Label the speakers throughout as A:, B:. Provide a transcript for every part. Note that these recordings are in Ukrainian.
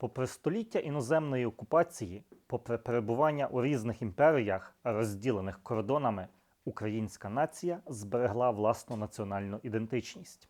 A: Попри століття іноземної окупації, попри перебування у різних імперіях, розділених кордонами, українська нація зберегла власну національну ідентичність.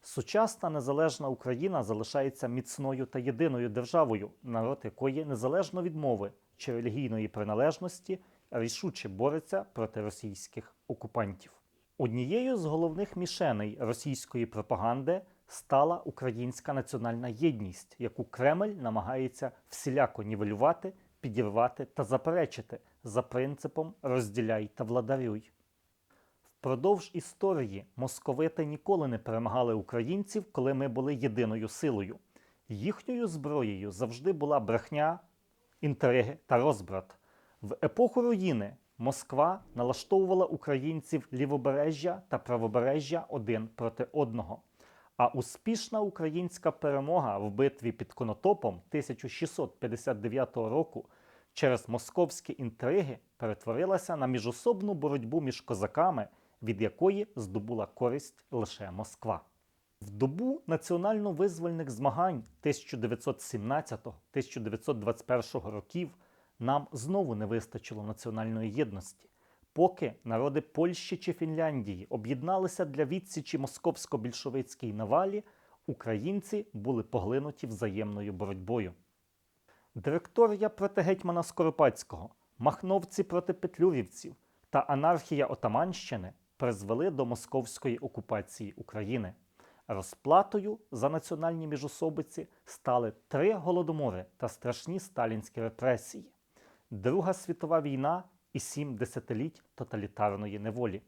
A: Сучасна незалежна Україна залишається міцною та єдиною державою, народ якої незалежно від мови чи релігійної приналежності рішуче бореться проти російських окупантів. Однією з головних мішеней російської пропаганди стала українська національна єдність, яку Кремль намагається всіляко нівелювати, підірвати та заперечити за принципом розділяй та владарюй. Впродовж історії московити ніколи не перемагали українців, коли ми були єдиною силою. Їхньою зброєю завжди була брехня, інтриги та розбрат. В епоху руїни Москва налаштовувала українців лівобережжя та правобережжя один проти одного. А успішна українська перемога в битві під Конотопом 1659 року через московські інтриги перетворилася на міжособну боротьбу між козаками, від якої здобула користь лише Москва. В добу національно-визвольних змагань 1917-1921 років нам знову не вистачило національної єдності. Поки народи Польщі чи Фінляндії об'єдналися для відсічі московсько-більшовицькій навалі, українці були поглинуті взаємною боротьбою. Директорія проти гетьмана Скоропадського, махновці проти петлюрівців та анархія Отаманщини призвели до московської окупації України. Розплатою за національні міжособиці стали три голодомори та страшні сталінські репресії, Друга світова війна і сім десятиліть тоталітарної неволі.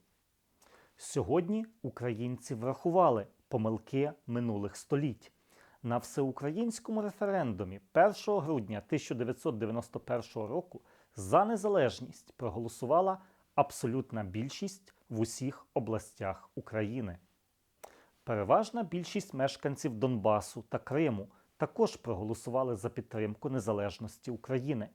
A: Сьогодні українці врахували помилки минулих століть. На всеукраїнському референдумі 1 грудня 1991 року за незалежність проголосувала абсолютна більшість в усіх областях України. Переважна більшість мешканців Донбасу та Криму також проголосували за підтримку незалежності України.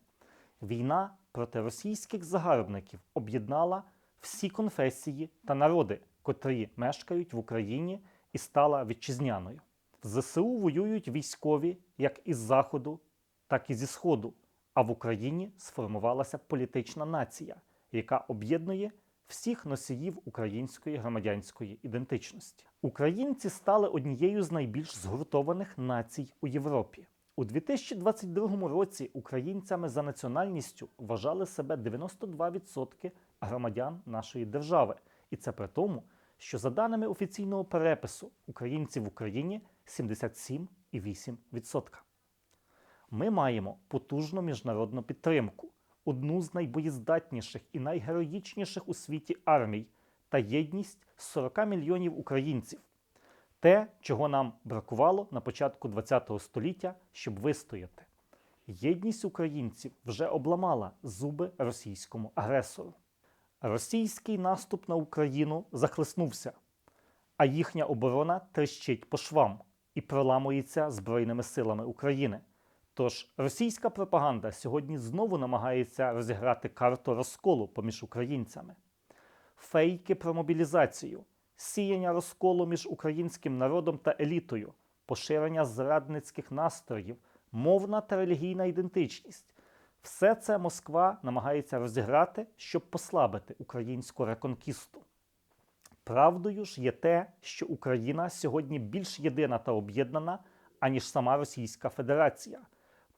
A: Війна проти російських загарбників об'єднала всі конфесії та народи, котрі мешкають в Україні і стала вітчизняною. В ЗСУ воюють військові як із Заходу, так і зі Сходу. А в Україні сформувалася політична нація, яка об'єднує всіх носіїв української громадянської ідентичності. Українці стали однією з найбільш згуртованих націй у Європі. У 2022 році українцями за національністю вважали себе 92% громадян нашої держави, і це при тому, що за даними офіційного перепису українців в Україні 77,8%. Ми маємо потужну міжнародну підтримку, одну з найбоєздатніших і найгероїчніших у світі армій та єдність 40 мільйонів українців. Те, чого нам бракувало на початку ХХ століття, щоб вистояти. Єдність українців вже обламала зуби російському агресору. Російський наступ на Україну захлиснувся, а їхня оборона тріщить по швам і проламується Збройними силами України. Тож російська пропаганда сьогодні знову намагається розіграти карту розколу поміж українцями. Фейки про мобілізацію, сіяння розколу між українським народом та елітою, поширення зрадницьких настроїв, мовна та релігійна ідентичність. Все це Москва намагається розіграти, щоб послабити українську реконкісту. Правдою ж є те, що Україна сьогодні більш єдина та об'єднана, аніж сама Російська Федерація.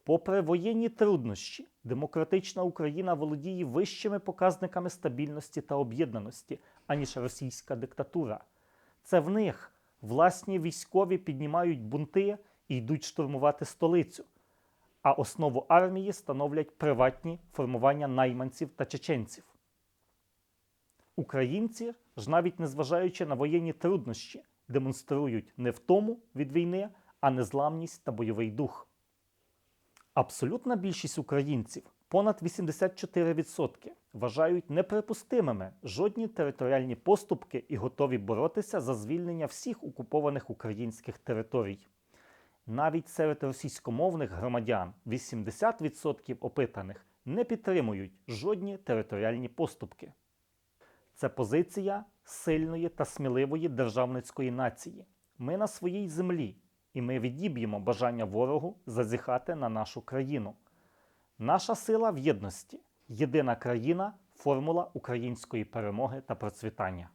A: Попри воєнні труднощі, демократична Україна володіє вищими показниками стабільності та об'єднаності, аніж російська диктатура. Це в них власні військові піднімають бунти і йдуть штурмувати столицю, а основу армії становлять приватні формування найманців та чеченців. Українці ж, навіть незважаючи на воєнні труднощі, демонструють не втому від війни, а незламність та бойовий дух. Абсолютна більшість українців, понад 84%, вважають неприпустимими жодні територіальні поступки і готові боротися за звільнення всіх окупованих українських територій. Навіть серед російськомовних громадян 80% опитаних не підтримують жодні територіальні поступки. Це позиція сильної та сміливої державницької нації. Ми на своїй землі і ми відіб'ємо бажання ворогу зазіхати на нашу країну. Наша сила в єдності, єдина країна, формула української перемоги та процвітання.